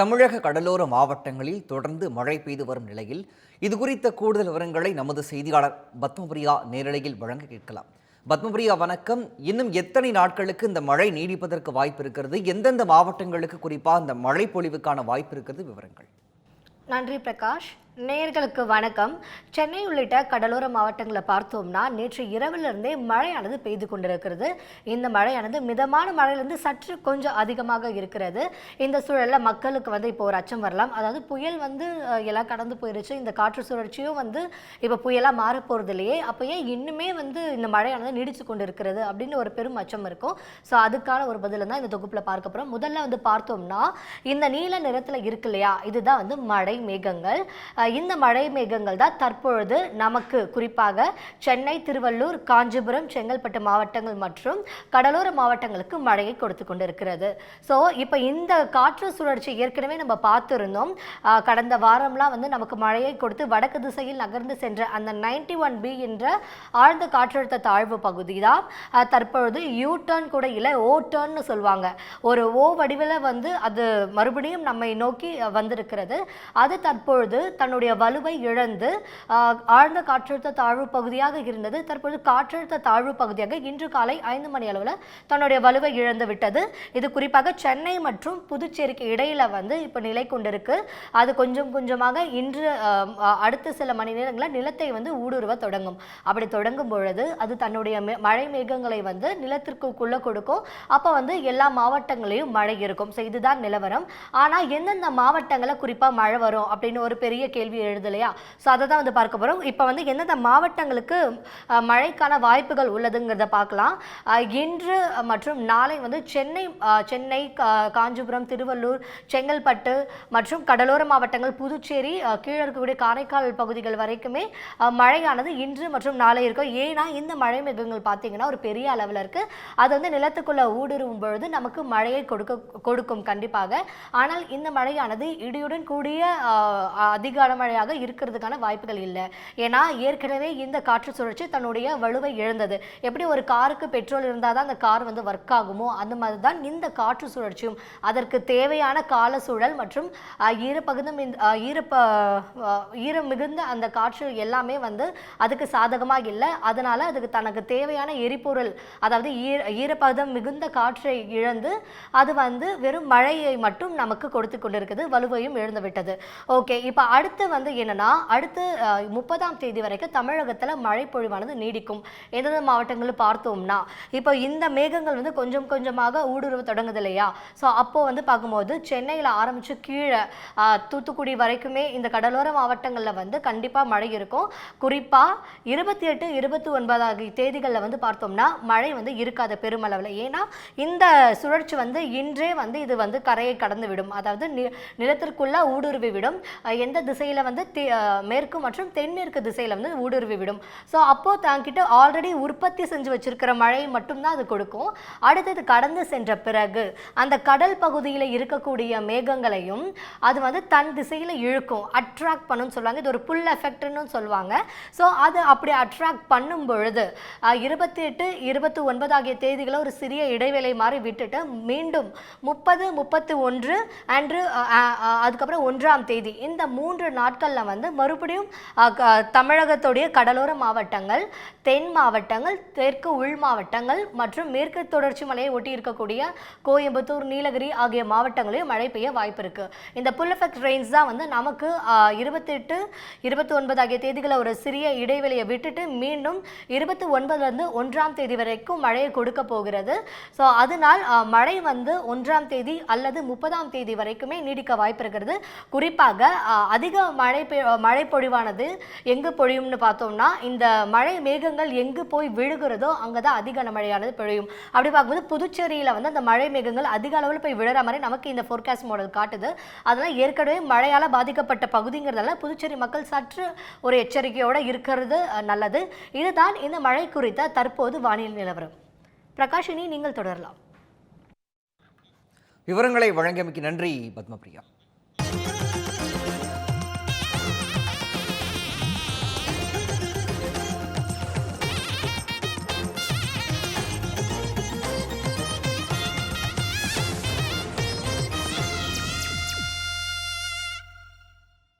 தமிழக கடலோர மாவட்டங்களில் தொடர்ந்து மழை பெய்து வரும் நிலையில் இது குறித்த கூடுதல் விவரங்களை நமது செய்தியாளர் பத்மபிரியா நேரலையில் வழங்க கேட்கலாம். பத்மபிரியா வணக்கம். இன்னும் எத்தனை நாட்களுக்கு இந்த மழை நீடிப்பதற்கு வாய்ப்பு இருக்கிறது? எந்தெந்த மாவட்டங்களுக்கு குறிப்பாக இந்த மழை பொழிவுக்கான வாய்ப்பு இருக்கிறது? விவரங்கள். நன்றி பிரகாஷ். நேயர்களுக்கு வணக்கம். சென்னை உள்ளிட்ட கடலோர மாவட்டங்களை பார்த்தோம்னா நேற்று இரவிலிருந்தே மழையானது பெய்து கொண்டிருக்கிறது. இந்த மழையானது மிதமான மழையிலிருந்து சற்று கொஞ்சம் அதிகமாக இருக்கிறது. இந்த சூழலில் மக்களுக்கு வந்து இப்போ ஒரு அச்சம் வரலாம். அதாவது புயல் வந்து எல்லாம் கடந்து போயிருச்சு. இந்த காற்று சுழற்சியும் வந்து இப்போ புயலாக மாறப்போகிறது இல்லையே. அப்போ ஏன் இன்னுமே வந்து இந்த மழையானது நீடிச்சு கொண்டு இருக்கிறது அப்படின்னு ஒரு பெரும் அச்சம் இருக்கும். ஸோ அதுக்கான ஒரு பதில் தான் இந்த தொகுப்பில் பார்க்க போகிறோம் முதல்ல வந்து பார்த்தோம்னா இந்த நீல நிறத்தில் இருக்கு இல்லையா? இதுதான் வந்து மழை மேகங்கள். இந்த மழை மேகங்கள் தான் தற்பொழுது நமக்கு குறிப்பாக சென்னை திருவள்ளூர் காஞ்சிபுரம் செங்கல்பட்டு மாவட்டங்கள் மற்றும் கடலோர மாவட்டங்களுக்கு மழையை கொடுத்து கொண்டிருக்கிறது. ஸோ இப்போ இந்த காற்று சுழற்சி ஏற்கனவே நம்ம பார்த்துருந்தோம். கடந்த வாரம்லாம் வந்து நமக்கு மழையை கொடுத்து வடக்கு திசையில் நகர்ந்து சென்ற அந்த நைன்டி ஒன் பி என்ற ஆழ்ந்த காற்றழுத்த தாழ்வு பகுதி தான். தற்பொழுது யூ டர்ன் கூட இல்லை ஓ டர்ன்னு சொல்லுவாங்க. ஒரு ஓ வடிவில் வந்து அது மறுபடியும் நம்மை நோக்கி வந்திருக்கிறது. அது தற்பொழுது தன்னுடைய வலுவை இழந்து ஆழ்ந்த காற்றழுத்த தாழ்வு பகுதியாக இருந்தது. தற்பொழுது காற்றழுத்த தாழ்வு பகுதியாக இன்று காலை ஐந்து மணி அளவில் தன்னுடைய வலுவை இழந்து விட்டது. இது குறிப்பாக சென்னை மற்றும் புதுச்சேரிக்கு இடையில வந்து இப்போ நிலை கொண்டிருக்கு. அது கொஞ்சம் கொஞ்சமாக இன்று அடுத்த சில மணி நேரங்களில் நிலத்தை வந்து ஊடுருவ தொடங்கும். அப்படி தொடங்கும் பொழுது அது தன்னுடைய மே- மழை மேகங்களை வந்து நிலத்திற்குள்ளே கொடுக்கும். அப்போ வந்து எல்லா மாவட்டங்களையும் மழை இருக்கும். ஸோ இதுதான் நிலவரம். ஆனால் எந்தெந்த மாவட்டங்களில் குறிப்பாக மழை வரும் அப்படின்னு ஒரு பெரிய கேள்வி எழுதலையா? ஸோ அதை தான் வந்து பார்க்க போகிறோம் இப்போ வந்து எந்தெந்த மாவட்டங்களுக்கு மழைக்கான வாய்ப்புகள் உள்ளதுங்கிறத பார்க்கலாம். இன்று மற்றும் நாளை வந்து சென்னை சென்னை கா- காஞ்சிபுரம் திருவள்ளூர் செங்கல்பட்டு மற்றும் கடலோர மாவட்டங்கள் புதுச்சேரி கீழே இருக்கக்கூடிய காரைக்கால் பகுதிகள் வரைக்குமே மழையானது இன்று மற்றும் நாளை இருக்கும். ஏன்னா இந்த மழை மேகங்கள் பார்த்தீங்கன்னா ஒரு பெரிய அளவில் இருக்கு. அது வந்து நிலத்துக்குள்ள ஊடுருவும் பொழுது நமக்கு மழையை கொடுக்க கொடுக்கும் கண்டிப்பாக. ஆனால் இந்த மழையானது இடியுடன் கூடிய அதிக மழையாக இருக்கிறதுக்கான வாய்ப்புகள் இல்லை. ஏன்னா ஏற்கனவே இந்த காற்று சுழற்சி தன்னுடைய வலுவை இழந்தது. எப்படி ஒரு காருக்கு பெட்ரோல் இருந்தால் தான் அந்த கார் வந்து ஒர்க் ஆகுமோ? அந்த மாதிரி தான் இந்த காற்று சுழற்சியும் அதற்கு தேவையான கால சூழல் மற்றும் அஹ், ஈரப்பகுதம் இந்த- ஈரப்ப ஈரம் மிகுந்த அந்த காற்று எல்லாமே வந்து அதுக்கு சாதகமாக இல்லை. அதனால் அதுக்கு தனக்கு தேவையான எரிபொருள் அதாவது ஈர ஈரப்பதம் மிகுந்த காற்றை இழந்து அது வந்து வெறும் மழையை மட்டும் நமக்கு கொடுத்து கொண்டிருக்குது வலுவையும் இழந்து விட்டது ஓகே இப்போ அடுத்து வந்து என்னன்னா அடுத்து முப்பதாம் தேதி வரைக்கும் தமிழகத்தில் மழை பொழிவானது நீடிக்கும். எந்தெந்த மாவட்டங்களில் பார்த்தோம்னா இப்போ இந்த மேகங்கள் வந்து கொஞ்சம் கொஞ்சமாக ஊடுருவ தொடங்குது இல்லையா? ஸோ அப்போ வந்து பார்க்கும்போது சென்னையில் ஆரம்பிச்சு கீழே தூத்துக்குடி வரைக்குமே இந்த கடலோர மாவட்டங்களில் வந்து கண்டிப்பாக மழை இருக்கும். குறிப்பாக இருபத்தி எட்டு இருபத்தி ஒன்பது ஆகிய தேதிகளில் வந்து பார்த்தோம்னா மழை வந்து இருக்காது பெருமளவில். ஏன்னா இந்த சுழற்சி வந்து இன்றே வந்து இது வந்து கரையை கடந்து விடும். அதாவது நிலத்திற்குள்ளே நிலத்திற்குள்ள ஊடுருவி விடும். எந்த எந்த திசையில் வந்து மேற்கு மற்றும் தென்மேற்கு திசையில் வந்து ஊடுருவி விடும். ஸோ அப்போ தாங்கிட்ட ஆல்ரெடி உற்பத்தி செஞ்சு வச்சிருக்கிற மழை மட்டும்தான் அது கொடுக்கும். அடுத்தது கடந்து சென்ற பிறகு அந்த கடல் பகுதியில் இருக்கக்கூடிய மேகங்களையும் அது வந்து தன் திசையில் இழுக்கும். அட்ராக்ட் பண்ணுன்னு சொல்லுவாங்க. இது ஒரு புல் எஃபெக்ட்னு சொல்லுவாங்க. ஸோ அது அப்படி அட்ராக்ட் பண்ணும் பொழுது இருபத்தி எட்டு இருபத்தி ஒன்பது ஆகிய தேதிகளை ஒரு சிறிய இடைவேளை மாதிரி விட்டுட்டு மீண்டும் முப்பது முப்பத்தி ஒன்று அன்று அதுக்கப்புறம் ஒன்றாம் தேதி. இந்த மூன்று நாட்களில் வந்து மறுபடியும் க- தமிழகத்துடைய கடலோர மாவட்டங்கள் தென் மாவட்டங்கள் தெற்கு உள் மாவட்டங்கள் மற்றும் மேற்கு தொடர்ச்சி மலையை ஒட்டி இருக்கக்கூடிய கோயம்புத்தூர் நீலகிரி ஆகிய மாவட்டங்களையும் மழை பெய்ய வாய்ப்பு இருக்கு. இந்த புல் எஃபெக்ட் ரெயின்ஸ் தான் வந்து நமக்கு இருபத்தெட்டு இருபத்தி ஒன்பது ஆகிய தேதிகளை ஒரு சிறிய இடைவெளியை விட்டுட்டு மீண்டும் இருபத்தி ஒன்பதுலேருந்து ஒன்றாம் தேதி வரைக்கும் மழையை கொடுக்க போகிறது. ஸோ அதனால் மழை வந்து ஒன்றாம் தேதி அல்லது முப்பதாம் தேதி வரைக்குமே நீடிக்க வாய்ப்பு இருக்கிறது. குறிப்பாக அதிக மழை பெ- மழை பொழிவானது எங்கு பொழியும்னு பார்த்தோம்னா இந்த மழை மேகங்கள் எங்கு போய் விழுகிறதோ அங்கே தான் அதிக மழையானது பொழியும் அப்படி பார்க்கும்போது புதுச்சேரியில் வந்து அந்த மழை மேகங்கள் அதிக அளவில் போய் விழுற மாதிரி நமக்கு இந்த ஃபோர்காஸ்ட் மாடல் காட்டுது. அதெல்லாம் ஏற்கனவே மழையால் பாதிக்கப்பட்ட பகுதிங்கிறதால புதுச்சேரி மக்கள் சற்று ஒரு எச்சரிக்கையோடு இருக்கிறது நல்லது. இதுதான் இந்த மழை குறித்த தற்போது வானிலை நிலவரம். பிரகாஷினி நீங்கள் தொடரலாம். விவரங்களை வழங்கியமைக்கு நன்றி பத்மபிரியா.